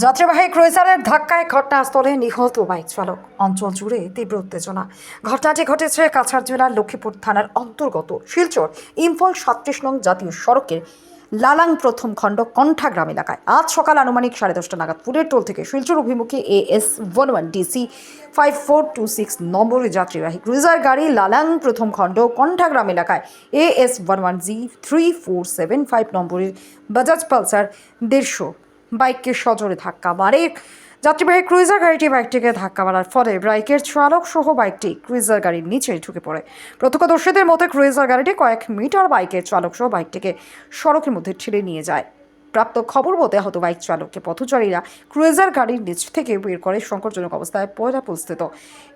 যাত্রীবাহী ক্রুইজারের ধাক্কায় ঘটনাস্থলে নিহত বাইক চালক। অঞ্চল জুড়ে তীব্র উত্তেজনা। ঘটনাটি ঘটেছে কাছাড় জেলার লক্ষ্মীপুর থানার অন্তর্গত শিলচর ইম্ফল সাতত্রিশ নং জাতীয় সড়কের লালাং প্রথম খণ্ড কণ্ঠাগ্রাম এলাকায়। আজ সকাল আনুমানিক সাড়ে দশটা নাগাদ ফুলের টোল থেকে শিলচর অভিমুখে A S one one DC five four two six নম্বরের যাত্রীবাহী ক্রুইজার গাড়ি লালাং প্রথম খণ্ড কণ্ঠাগ্রাম এলাকায় A S one one G three four seven five নম্বরের বাজাজ পালসার দেড়শো বাইককে সজোরে ধাক্কা মারে। যাত্রীবাহী ক্রুইজার গাড়িটি বাইকটিকে ধাক্কা মারার ফলে বাইকের চালক সহ বাইকটি ক্রুইজার গাড়ির নিচে ঢুকে পড়ে। প্রত্যক্ষদর্শীদের মতে ক্রুইজার গাড়িটি কয়েক মিটার বাইকের চালক সহ বাইকটিকে সড়কের মধ্যে ঠেলে নিয়ে যায়। প্রাপ্ত খবর মতে আহত বাইক চালককে পথচারীরা ক্রুইজার গাড়ির নিচ থেকে বের করে সংকটজনক অবস্থায় পয়লাপুস্থিত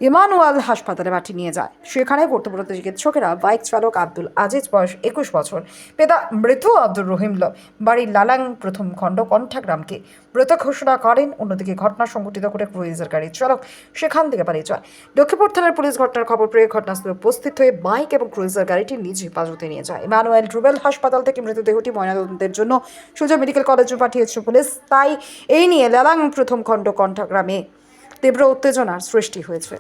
ইমানুয়াল হাসপাতালে মাটি নিয়ে যায়। সেখানে কর্তব্যরত চিকিৎসকেরা বাইক চালক আব্দুল আজিজ, বয়স একুশ বছর পেতা মৃত আব্দুর রহিম ল বাড়ি লালাং প্রথম খণ্ড কণ্ঠাগ্রামকে মৃত ঘোষণা করেন। অন্যদিকে ঘটনা সংঘটিত করে ক্রুয়েজার গাড়ির চালক সেখান থেকে পালিয়ে যায়। লক্ষ্মীপুর থানার পুলিশ ঘটনার খবর পেয়ে ঘটনাস্থলে উপস্থিত হয়ে বাইক এবং ক্রুইজার গাড়িটি নিজ হেফাজতে নিয়ে যায়। ইমানুয়েল রুবেল হাসপাতাল থেকে মৃতদেহটি ময়নাতদন্তের জন্য সুজা মেডিকেল কলেজে পাঠিয়েছে পুলিশ, তাই এই নিয়ে লালাং প্রথম খণ্ড কণ্ঠাগ্রামে তীব্র উত্তেজনার সৃষ্টি হয়েছে।